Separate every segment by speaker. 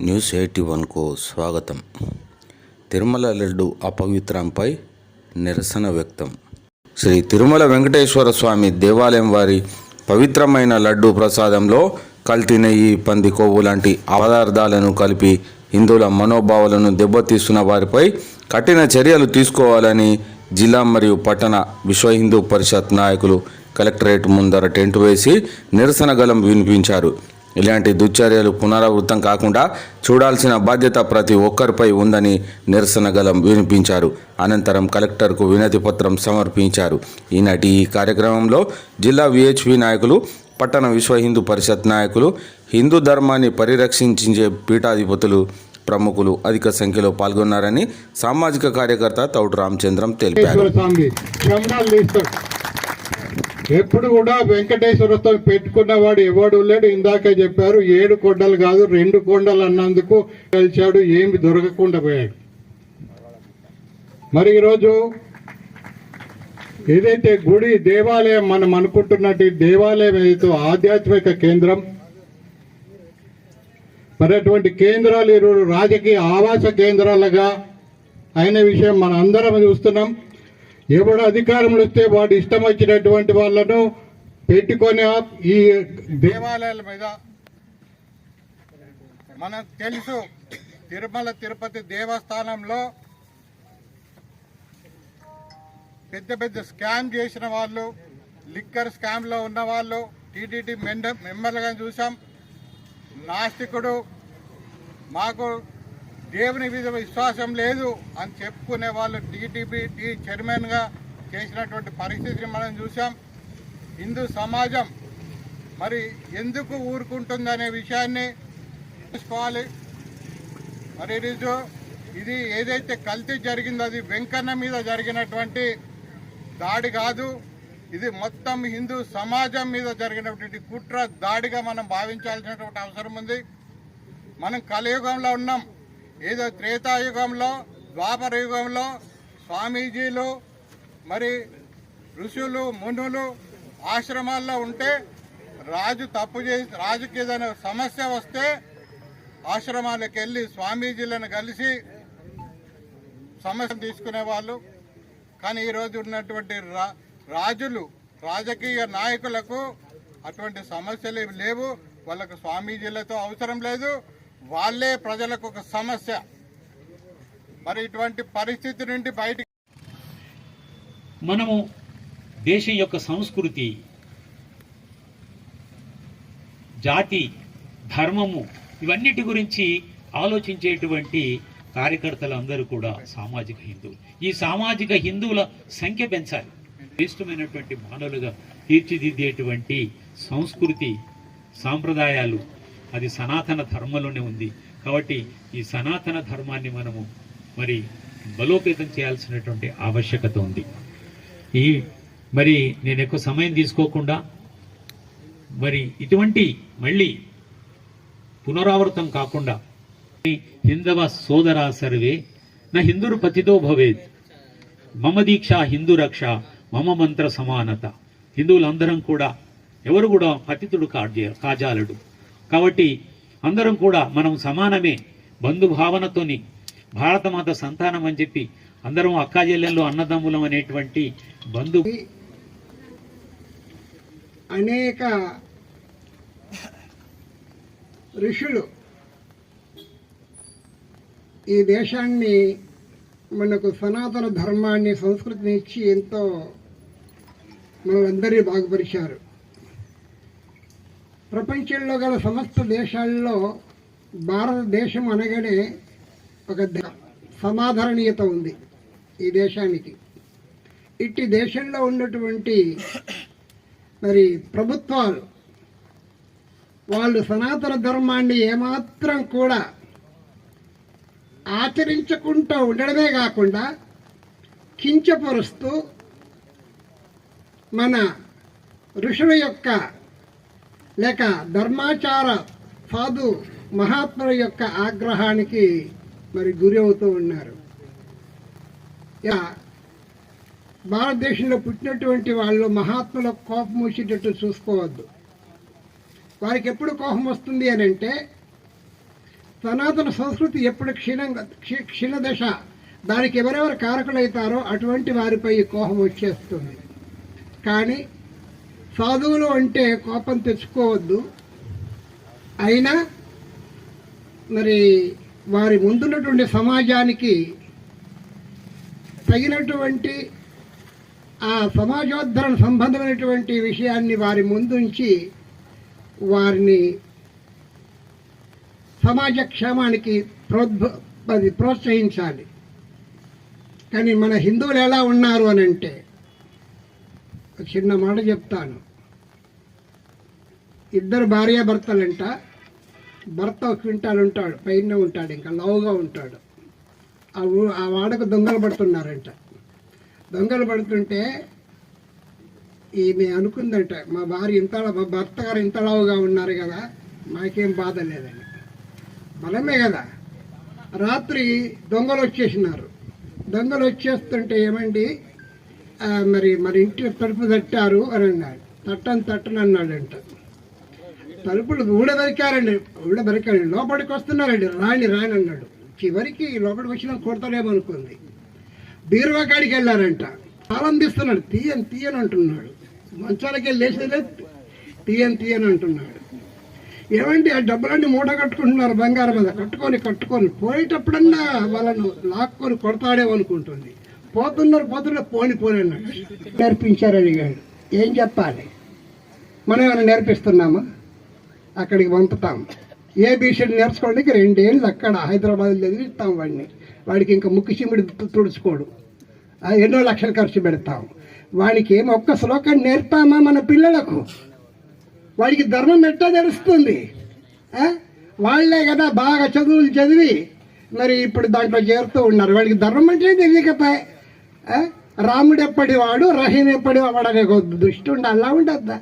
Speaker 1: News eighty వన్కు స్వాగతం. తిరుమల లడ్డు అపవిత్రంపై నిరసన వ్యక్తం. శ్రీ తిరుమల వెంకటేశ్వర స్వామి దేవాలయం వారి పవిత్రమైన లడ్డు ప్రసాదంలో కల్తీ నెయ్యి పంది కొవ్వు లాంటి పదార్థాలను కలిపి హిందువుల మనోభావాలను దెబ్బతీస్తున్న వారిపై కఠిన చర్యలు తీసుకోవాలని జిల్లా మరియు పట్టణ విశ్వ హిందూ పరిషత్ నాయకులు కలెక్టరేట్ ముందర టెంట్ వేసి నిరసన గలం వినిపించారు. ఇలాంటి దుశ్చర్యలు పునరావృతం కాకుండా చూడాల్సిన బాధ్యత ప్రతి ఒక్కరిపై ఉందని నిరసన గలం వినిపించారు. అనంతరం కలెక్టర్కు వినతి పత్రం సమర్పించారు. ఈనాటి ఈ కార్యక్రమంలో జిల్లా విహెచ్పి నాయకులు పట్టణ విశ్వ హిందూ పరిషత్ నాయకులు హిందూ ధర్మాన్ని పరిరక్షించే పీఠాధిపతులు ప్రముఖులు అధిక సంఖ్యలో పాల్గొన్నారని సామాజిక కార్యకర్త తౌడు రామచంద్రం తెలిపారు
Speaker 2: వెంకటేశ్వర స్వామి క్షమరాలు తీస్తాడు ఎప్పుడు కూడా వెంకటేశ్వరతో పెట్టుకున్నవాడు ఎవడు లేడు. ఇందాక చెప్పారు ఏడు కొండలు కాదు రెండు కొండలు అన్నందుకు కలిశాడు ఏమి దొరకకుండా పోయాడు. మరి ఈరోజు ఏదైతే గుడి దేవాలయం మనం అనుకుంటున్నట్టు దేవాలయం ఏదైతే ఆధ్యాత్మిక కేంద్రం మరి అటువంటి కేంద్రాలు ఈరోజు రాజకీయ ఆవాస కేంద్రాలుగా అయిన విషయం మనం అందరం చూస్తున్నాం. ఎవడు అధికారంలో వస్తే వాడు ఇష్టం వచ్చినటువంటి వాళ్ళను పెట్టుకొని ఈ దేవాలయాల మీద మనకు తెలుసు తిరుమల తిరుపతి దేవస్థానంలో పెద్ద పెద్ద స్కామ్ చేసిన వాళ్ళు లిక్కర్ స్కామ్లో ఉన్న వాళ్ళు టీటీడీ మెంబర్ మెంబర్లుగా చూసాం. నాస్తికుడు మాకు దేవుని మీద విశ్వాసం లేదు అని చెప్పుకునే వాళ్ళు టీటీపీ టీ చైర్మన్గా చేసినటువంటి పరిస్థితిని మనం చూసాం హిందూ సమాజం మరి ఎందుకు ఊరుకుంటుందనే విషయాన్ని తెలుసుకోవాలి. మరి ఈరోజు ఇది ఏదైతే కల్తీ జరిగిందో అది వెంకన్న మీద జరిగినటువంటి దాడి కాదు. ఇది మొత్తం హిందూ సమాజం మీద జరిగినటువంటి కుట్ర దాడిగా మనం భావించాల్సినటువంటి అవసరం ఉంది. మనం కలియుగంలో ఉన్నాం. ఏదో త్రేతాయుగంలో ద్వాపర యుగంలో స్వామీజీలు మరి ఋషులు మునులు ఆశ్రమాల్లో ఉంటే రాజు తప్పు చేసి రాజుకి ఏదైనా సమస్య వస్తే ఆశ్రమాలకు వెళ్ళి స్వామీజీలను కలిసి సమస్య తీసుకునే వాళ్ళు. కానీ ఈరోజు ఉన్నటువంటి రా రాజులు రాజకీయ నాయకులకు అటువంటి సమస్యలు లేవు. వాళ్ళకు స్వామీజీలతో అవసరం లేదు. వాళ్ళే ప్రజలకు ఒక సమస్య. మరి ఇటువంటి పరిస్థితి నుండి బయటికి
Speaker 3: మనము దేశం యొక్క సంస్కృతి జాతి ధర్మము ఇవన్నిటి గురించి ఆలోచించేటువంటి కార్యకర్తలు అందరూ కూడా సామాజిక హిందువులు. ఈ సామాజిక హిందువుల సంఖ్య పెంచాలి. శ్రేష్టమైనటువంటి మానవులుగా తీర్చిదిద్దేటువంటి సంస్కృతి సాంప్రదాయాలు అది సనాతన ధర్మంలోనే ఉంది. కాబట్టి ఈ సనాతన ధర్మాన్ని మనము మరి బలోపేతం చేయాల్సినటువంటి ఆవశ్యకత ఉంది. ఈ మరి నేను ఎక్కువ సమయం తీసుకోకుండా మరి ఇటువంటి మళ్ళీ పునరావృతం కాకుండా హిందవ సోదరా సర్వే నా హిందురు పతితో భవేత్. మమ దీక్ష హిందూ రక్ష మమ మంత్ర సమానత. హిందువులందరం కూడా ఎవరు కూడా పతితుడు కాజాలడు. కాబట్టి అందరం కూడా మనం సమానమే బంధుభావనతోని భారతమాత సంతానం అని చెప్పి అందరం అక్కాజెల్లెల్లో అన్నదమ్ములం అనేటువంటి బంధు
Speaker 4: అనేక ఋషులు ఈ దేశాన్ని మనకు సనాతన ధర్మాన్ని సంస్కృతిని ఇచ్చి ఎంతో మనందరినీ బాగుపరిచారు. ప్రపంచంలో గల సమస్త దేశాల్లో భారతదేశం అనగానే ఒక ద- సమాధరణీయత ఉంది ఈ దేశానికి. ఇట్టి దేశంలో ఉన్నటువంటి మరి ప్రభుత్వాలు వాళ్ళు సనాతన ధర్మాన్ని ఏమాత్రం కూడా ఆచరించకుండా ఉండడమే కాకుండా కించపరుస్తూ మన ఋషుల యొక్క లేక ధర్మాచార సాధు మహాత్ముల యొక్క ఆగ్రహానికి మరి గురి అవుతూ ఉన్నారు. ఇలా భారతదేశంలో పుట్టినటువంటి వాళ్ళు మహాత్ముల కోపం వచ్చేటట్టు చూసుకోవద్దు. వారికి ఎప్పుడు కోపం వస్తుంది అని అంటే సనాతన సంస్కృతి ఎప్పుడు క్షీణంగా క్షీణదశ దానికి ఎవరెవరు కారకులవుతారో అటువంటి వారిపై కోపం వచ్చేస్తుంది. కానీ సాధువులు అంటే కోపం తెచ్చుకోవద్దు. అయినా మరి వారి ముందున్నటువంటి సమాజానికి తగినటువంటి ఆ సమాజోద్ధరణ సంబంధమైనటువంటి విషయాన్ని వారి ముందుంచి వారిని సమాజ క్షేమానికి ప్రోద్భ ప్రోత్సహించాలి. కానీ మన హిందువులు ఎలా ఉన్నారు అని అంటే చిన్న మాట చెప్తాను. ఇద్దరు భార్యాభర్తలంట భర్త ఒక క్వింటాలు ఉంటాడు పైన ఉంటాడు ఇంకా లవ్గా ఉంటాడు. ఆ ఆ వాడకు దొంగలు పడుతున్నారంట. దొంగలు పడుతుంటే ఈమె అనుకుందంట మా భార్య ఇంత మా భర్త గారు ఇంత లావుగా ఉన్నారు కదా మాకేం బాధ లేదని. బలమే కదా. రాత్రి దొంగలు వచ్చేసినారు. దొంగలు వచ్చేస్తుంటే ఏమండి? మరి మరి ఇంటి తలుపు తట్టారు అని అన్నాడు. తట్టని తట్టని అన్నాడంట తలుపులు ఊడబరికారండి ఊడబరికారండి లోపలికి వస్తున్నారండి. రాణి రాని అన్నాడు. చివరికి లోపలికి వచ్చినా కొడతాడేమో అనుకుంది. బీరువా కాడికి వెళ్ళారంట. తాళం తీయని తీయని అంటున్నాడు. మంచాలకి వెళ్ళి లేచేదే తీయని తీయని అంటున్నాడు. ఏమంటే ఆ డబ్బులన్నీ మూట కట్టుకుంటున్నారు బంగారం మీద. కట్టుకొని కట్టుకొని పోయేటప్పుడన్నా వాళ్ళను లాక్కొని కొడతాడేమో అనుకుంటుంది. పోతున్నారు పోతున్నారు పోని పోని అన్నాడు. నేర్పించారు అడిగాడు. ఏం చెప్పాలి? మనం ఏమైనా నేర్పిస్తున్నామా? అక్కడికి పంపుతాం. ఏ బీసీడీ నేర్చుకోవడానికి రెండేళ్ళు అక్కడ హైదరాబాద్ చదివిస్తాం వాడిని. వాడికి ఇంకా ముక్కు చిమిడి తుడుచుకోడు. ఎన్నో లక్షలు ఖర్చు పెడతాం. వాడికి ఏం ఒక్క శ్లోకాన్ని నేర్పామా మన పిల్లలకు? వాడికి ధర్మం ఎట్టా తెలుస్తుంది? వాళ్ళే కదా బాగా చదువులు చదివి మరి ఇప్పుడు దాంట్లో చేరుతూ ఉన్నారు. వాడికి ధర్మం అంటే తెలియకపాయే. రాముడు ఎప్పటివాడు రహీం ఎప్పటివాడు అనే ఒక దృష్టి అలా ఉండద్దా?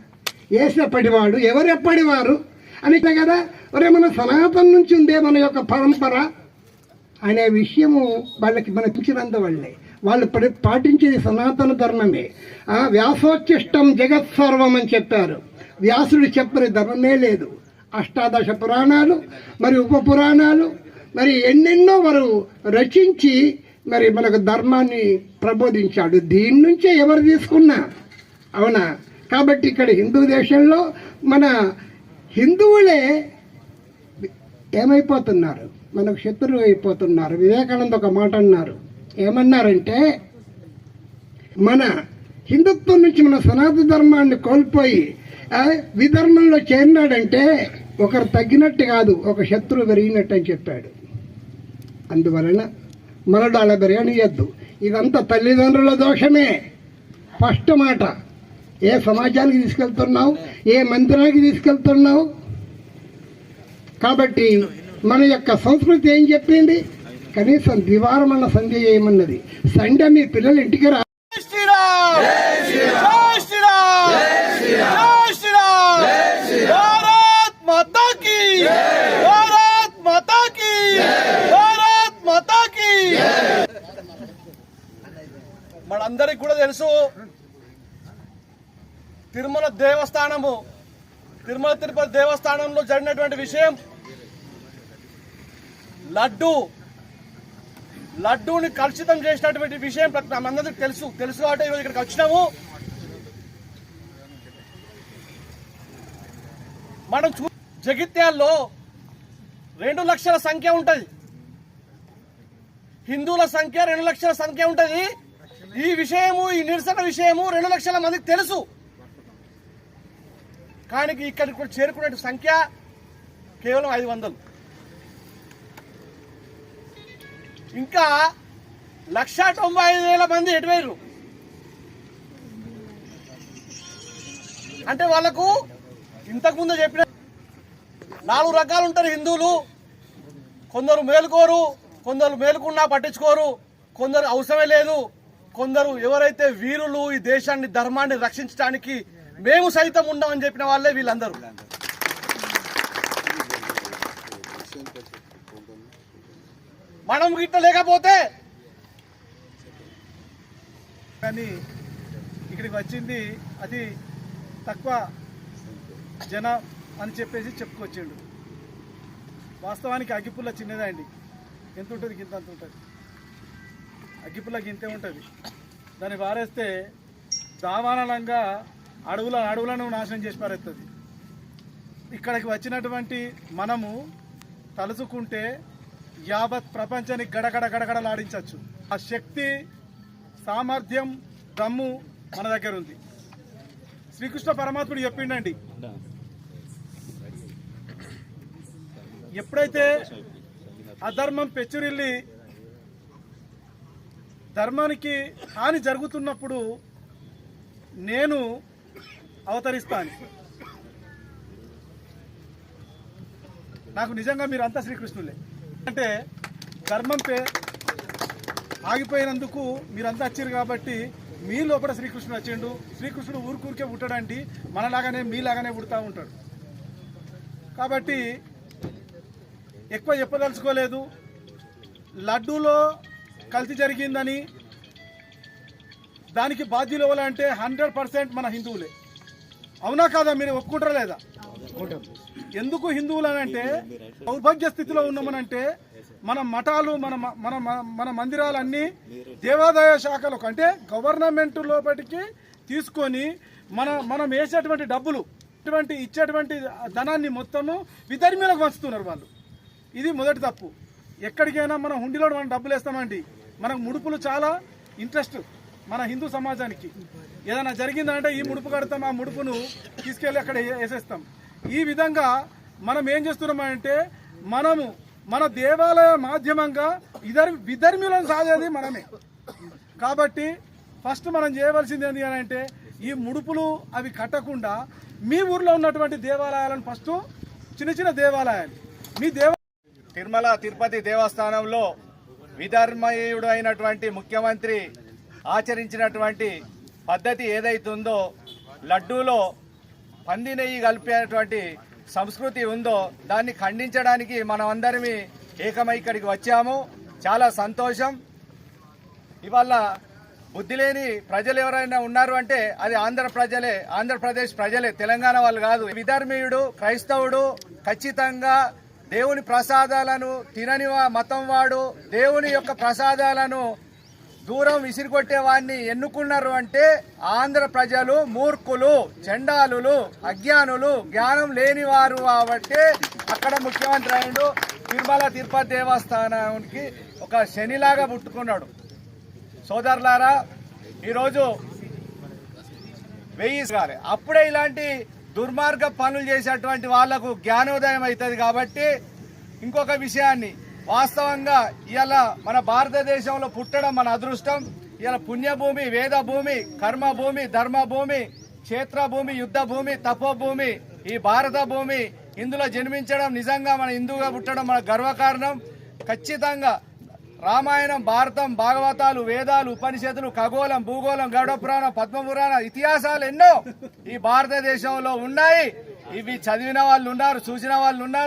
Speaker 4: ఏసు ఎప్పటివాడు ఎవరు ఎప్పటివారు? అని కదా? ఒరే మన సనాతనం నుంచి ఉందే మన యొక్క పరంపర అనే విషయము వాళ్ళకి మన ఇచ్చినంత వాళ్ళే. వాళ్ళు పాటించేది సనాతన ధర్మమే. ఆ వ్యాసోచ్చిష్టం జగత్ సర్వం అని చెప్పారు. వ్యాసుడు చెప్పని ధర్మమే లేదు. అష్టాదశ పురాణాలు మరి ఉప పురాణాలు మరి ఎన్నెన్నో వారు రచించి మరి మనకు ధర్మాన్ని ప్రబోధించాడు. దీని నుంచే ఎవరు తీసుకున్నా అవునా? కాబట్టి ఇక్కడ హిందూ దేశంలో మన హిందువులే ఏమైపోతున్నారు? మనకు శత్రువు అయిపోతున్నారు. వివేకానంద ఒక మాట అన్నారు. ఏమన్నారంటే మన హిందుత్వం నుంచి మన సనాతన ధర్మాన్ని కోల్పోయి విధర్మంలో చేరినాడంటే ఒకరు తగ్గినట్టు కాదు ఒక శత్రువు పెరిగినట్టు అని చెప్పాడు. అందువలన మనడు అలా పెరగనియద్దు ఇదంతా తల్లిదండ్రుల దోషమే ఫస్ట్ మాట ఏ సమాజానికి తీసుకెళ్తున్నావు ఏ మందిరానికి తీసుకెళ్తున్నావు కాబట్టి మన యొక్క సంస్కృతి ఏం చెప్పింది? కనీసం దివారమన్న సంధ్య చేయమన్నది సండే మీ పిల్లలు ఇంటికి రా
Speaker 5: శ్రీరామ్ జై శ్రీరామ్ జై శ్రీరామ్ భారత్ మాతా కీ భారత్ మాతా కీ భారత్ మాతా కీ అందరికి కూడా తెలుసు. తిరుమల దేవస్థానము తిరుమల తిరుపతి దేవస్థానంలో జరిగినటువంటి విషయం లడ్డు లడ్డూని కలుషితం చేసినటువంటి విషయం ప్రతి తెలుసు. తెలుసు కాబట్టి ఈరోజు ఇక్కడికి వచ్చినాము. మనం చూ జగిత్యాల్లో రెండు లక్షల సంఖ్య ఉంటుంది. హిందువుల సంఖ్య రెండు లక్షల సంఖ్య ఉంటుంది. ఈ విషయము ఈ నిరసన విషయము రెండు లక్షల మందికి తెలుసు. కానీ ఇక్కడికి కూడా చేరుకునే సంఖ్య కేవలం ఐదు వందలు. ఇంకా లక్ష తొంభై ఐదు వేల మంది ఎటువైరు అంటే వాళ్ళకు ఇంతకుముందు చెప్పిన నాలుగు రకాలు ఉంటారు హిందువులు. కొందరు మేలుకోరు కొందరు మేలుకున్నా పట్టించుకోరు కొందరు అవసరమే లేదు. కొందరు ఎవరైతే వీరులు ఈ దేశాన్ని ధర్మాన్ని రక్షించడానికి మేము సైతం ఉండమని చెప్పిన వాళ్ళే వీళ్ళందరూ. మనం గిట్ట లేకపోతే
Speaker 6: కానీ ఇక్కడికి వచ్చింది అది తక్కువ జనం అని చెప్పేసి చెప్పుకొచ్చిండు. వాస్తవానికి అగ్గిపుల్ల చిన్నదే అండి. ఎంత ఉంటుంది ఇంత అంత ఉంటుంది? అగ్గిపుల్ల ఇంతే ఉంటుంది. దాన్ని వారేస్తే దావానలంగా అడవుల అడవులను నాశనం చేసి పారేస్తుంది ఇక్కడికి వచ్చినటువంటి మనము తలుచుకుంటే యావత్ ప్రపంచానికి గడగడ గడగడలాడించవచ్చు ఆ శక్తి సామర్థ్యం దమ్ము మన దగ్గర ఉంది శ్రీకృష్ణ పరమాత్ముడు చెప్పిండండి. ఎప్పుడైతే అధర్మం పెచ్చురిల్లి ధర్మానికి హాని జరుగుతున్నప్పుడు నేను అవతరిస్తాను. నాకు నిజంగా మీరు అంతా శ్రీకృష్ణులే. అంటే ధర్మం పే ఆగిపోయినందుకు మీరంతా వచ్చారు కాబట్టి మీ లోపల శ్రీకృష్ణుడు వచ్చిండు. శ్రీకృష్ణుడు ఊరికూరికే పుట్టాడంటే మనలాగానే మీలాగానే పుడతా ఉంటాడు. కాబట్టి ఎక్కువ చెప్పదలుచుకోలేదు. లడ్డూలో కల్తీ జరిగిందని దానికి బాధ్యులు ఎవరంటే హండ్రెడ్ పర్సెంట్ మన హిందువులే. అవునా కాదా మీరు ఒప్పుకుంటారా లేదా? ఎందుకు హిందువులు అని అంటే దౌర్భాగ్య స్థితిలో ఉన్నామనంటే మన మఠాలు మన మన మన మందిరాలన్నీ దేవాదాయ శాఖలకు అంటే గవర్నమెంట్ లోపలికి తీసుకొని మన మనం వేసేటువంటి డబ్బులు ఇటువంటి ఇచ్చేటువంటి ధనాన్ని మొత్తము విధర్మీలకు పంచుతున్నారు వాళ్ళు. ఇది మొదటి తప్పు. ఎక్కడికైనా మనం హుండీలో మనం డబ్బులు వేస్తామండి. మనకు ముడుపులు చాలా ఇంట్రెస్ట్ మన హిందూ సమాజానికి. ఏదైనా జరిగిందంటే ఈ ముడుపు కడతాం ఆ ముడుపును తీసుకెళ్ళి అక్కడ వేసేస్తాం. ఈ విధంగా మనం ఏం చేస్తున్నామంటే మనము మన దేవాలయ మాధ్యమంగా ఇదర్ విధర్మీలను సాగేది మనమే. కాబట్టి ఫస్ట్ మనం చేయవలసింది ఏంటి అని అంటే ఈ ముడుపులు అవి కట్టకుండా మీ ఊర్లో ఉన్నటువంటి దేవాలయాలను ఫస్ట్ చిన్న చిన్న దేవాలయాలు. మీ దేవ తిరుమల తిరుపతి దేవస్థానంలో విధర్మయుడు అయినటువంటి ముఖ్యమంత్రి ఆచరించినటువంటి పద్ధతి ఏదైతుందో లడ్డూలో పంది నెయ్యి కలిపేటువంటి సంస్కృతి ఉందో దాన్ని ఖండించడానికి మనం అందరిమి ఏకమై ఇక్కడికి వచ్చాము. చాలా సంతోషం. ఇవాళ బుద్ధి లేని ప్రజలు ఎవరైనా ఉన్నారు అంటే అది ఆంధ్ర ప్రజలే ఆంధ్రప్రదేశ్ ప్రజలే తెలంగాణ వాళ్ళు కాదు. విధర్మీయుడు క్రైస్తవుడు ఖచ్చితంగా దేవుని ప్రసాదాలను తినని మతం వాడు దేవుని యొక్క ప్రసాదాలను దూరం విసిరికొట్టే వాడిని ఎన్నుకున్నారు అంటే ఆంధ్ర ప్రజలు మూర్ఖులు చండాలులు అజ్ఞానులు జ్ఞానం లేని వారు కాబట్టి అక్కడ ముఖ్యమంత్రి అయిండు తిరుమల తిరుపతి దేవస్థానానికి ఒక శనిలాగా పుట్టుకున్నాడు. సోదరులారా ఈరోజు వెయ్యి అప్పుడే ఇలాంటి దుర్మార్గ పనులు చేసేటువంటి వాళ్ళకు జ్ఞానోదయం అవుతుంది కాబట్టి ఇంకొక విషయాన్ని వాస్తవంగా ఇలా మన భారతదేశంలో పుట్టడం మన అదృష్టం. ఇలా పుణ్యభూమి వేద భూమి కర్మ భూమి ధర్మ భూమి క్షేత్ర భూమి యుద్ధ భూమి తపోభూమి ఈ భారత భూమి ఇందులో జన్మించడం నిజంగా మన హిందువుగా పుట్టడం మన గర్వకారణం. ఖచ్చితంగా రామాయణం భారతం భాగవతాలు వేదాలు ఉపనిషత్తులు ఖగోళం భూగోళం గరుడ పురాణం పద్మపురాణ ఇతిహాసాలు ఎన్నో ఈ భారతదేశంలో ఉన్నాయి. ఇవి చదివిన వాళ్ళు ఉన్నారు చూసిన వాళ్ళు ఉన్నారు.